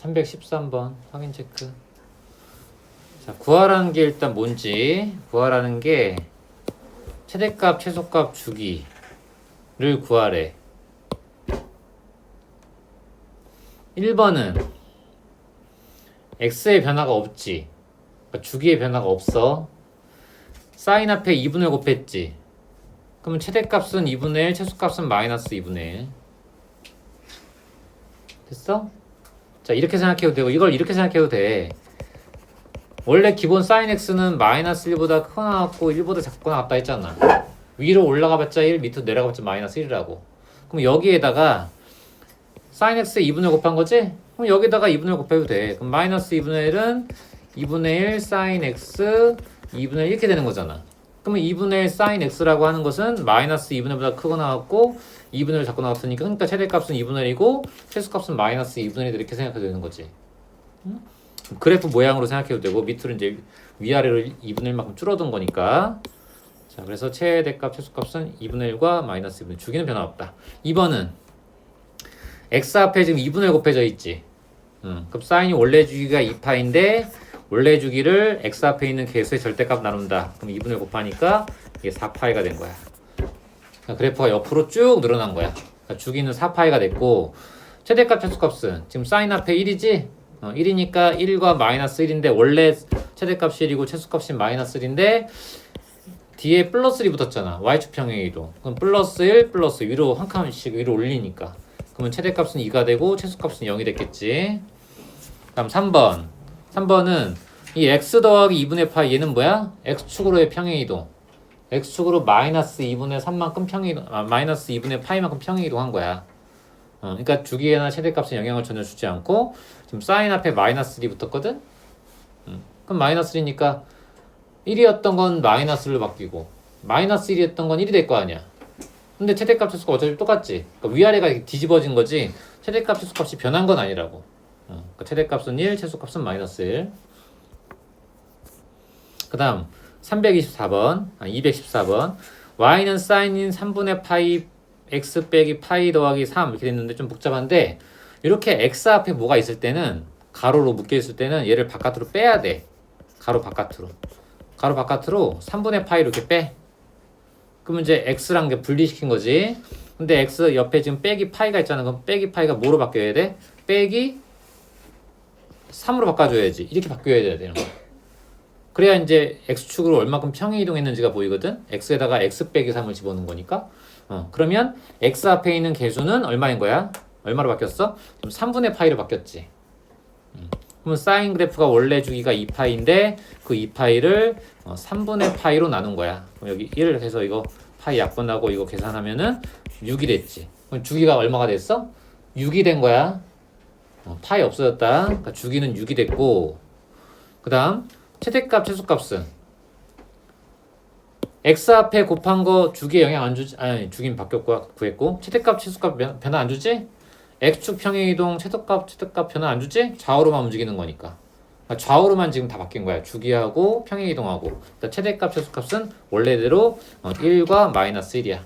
313번 확인 체크. 자, 구하라는 게 일단 뭔지 구하라는 게 최대값, 최소값 주기를 구하래. 1번은 x의 변화가 없지. 그러니까 주기의 변화가 없어. 사인 앞에 2분의 곱했지. 그러면 최대값은 2분의 1, 최소값은 마이너스 2분의 1. 됐어? 자 이렇게 생각해도 되고 이걸 이렇게 생각해도 돼. 원래 기본 사인 x는 마이너스 1보다 크거나 같고 1보다 작거나 같다 했잖아. 위로 올라가봤자 1, 밑으로 내려가봤자 마이너스 1이라고. 그럼 여기에다가 사인 x에 2분의 곱한 거지? 그럼 여기다가 2분의 곱해도 돼. 그럼 마이너스 2분의 1은 2분의 1 사인 x 2분의 1 이렇게 되는 거잖아. 그러면 2분의 1 사인 x라고 하는 것은 마이너스 2분의 1보다 크고 나왔고 2분의 1 작고 나왔으니까 그러니까 최대값은 2분의 1이고 최소값은 마이너스 2분의 1 이렇게 생각해도 되는 거지. 응? 그래프 모양으로 생각해도 되고 밑으로 이제 위아래로 2분의 1만큼 줄어든 거니까 자 그래서 최대값 최소값은 2분의 1과 마이너스 2분의 1 주기는 변화 없다. 2번은 x 앞에 지금 2분의 1 곱해져 있지. 응. 그럼 사인이 원래 주기가 2파인데 원래 주기를 x 앞에 있는 개수의 절대값 나눈다. 그럼 2분의 1 곱하니까 이게 4파이가 된 거야. 그러니까 그래프가 옆으로 쭉 늘어난 거야. 그러니까 주기는 4파이가 됐고 최대값 최소값은 지금 사인 앞에 1이지? 어, 1이니까 1과 마이너스 1인데 원래 최대값이 1이고 최소값이 마이너스 1인데 뒤에 플러스 1이 붙었잖아. y축 평행 이동. 그럼 플러스 1 플러스 위로 한 칸씩 위로 올리니까. 그러면 최대값은 2가 되고 최소값은 0이 됐겠지. 다음 3번. 3번은 이 x 더하기 2분의 파이 얘는 뭐야? x축으로의 평행 이동. x축으로 마이너스 2분의 3만큼 평행 이동, 아, 마이너스 2분의 파이만큼 평행 이동한 거야. 어, 그러니까 주기에나 최대값에 영향을 전혀 주지 않고 지금 사인 앞에 마이너스 1이 붙었거든. 음, 그럼 마이너스 1이니까 1이었던 건 마이너스로 바뀌고 마이너스 1이었던 건 1이 될 거 아니야. 근데 최대값 최소값 어차피 똑같지. 그러니까 위아래가 뒤집어진 거지. 최대값 최소값이 변한 건 아니라고. 어, 그러니까 최대값은 1, 최소값은 마이너스 1. 그 다음 324번, 아, 214번 y는 사인인 3분의 파이 x 빼기 파이 더하기 3 이렇게 됐는데 좀 복잡한데 이렇게 x 앞에 뭐가 있을 때는 가로로 묶여 있을 때는 얘를 바깥으로 빼야 돼. 가로 바깥으로. 가로 바깥으로 3분의 파이로 이렇게 빼. 그러면 이제 x랑 게 분리시킨 거지. 근데 x 옆에 지금 빼기 파이가 있잖아. 그럼 빼기 파이가 뭐로 바뀌어야 돼? 빼기 3으로 바꿔줘야지. 이렇게 바뀌어야 되는 거야. 그래야 이제 x축으로 얼마큼 평행 이동했는지가 보이거든. x에다가 x 빼기 3을 집어넣은 거니까. 어, 그러면 x 앞에 있는 개수는 얼마인 거야? 얼마로 바뀌었어? 그럼 3분의 파이로 바뀌었지. 음. 그러면 사인 그래프가 원래 주기가 2파이인데 그 2파이를 어, 3분의 파이로 나눈 거야. 그럼 여기 1을 해서 이거 파이 약분하고 이거 계산하면은 6이 됐지. 그럼 주기가 얼마가 됐어? 6이 된 거야. 어, 파이 없어졌다. 그러니까 주기는 6이 됐고 그 다음 최대값 최소값은 x 앞에 곱한 거 주기에 영향 안 주지 아니 주긴 바뀌었고 구했고 최대값 최소값 변- 변화 안 주지? X축 평행 이동 최소값 최대값 변화 안 주지? 좌우로만 움직이는 거니까. 그러니까 좌우로만 지금 다 바뀐 거야. 주기하고 평행 이동하고. 그러니까 최대값 최소값은 원래대로 어, 1과 마이너스 1이야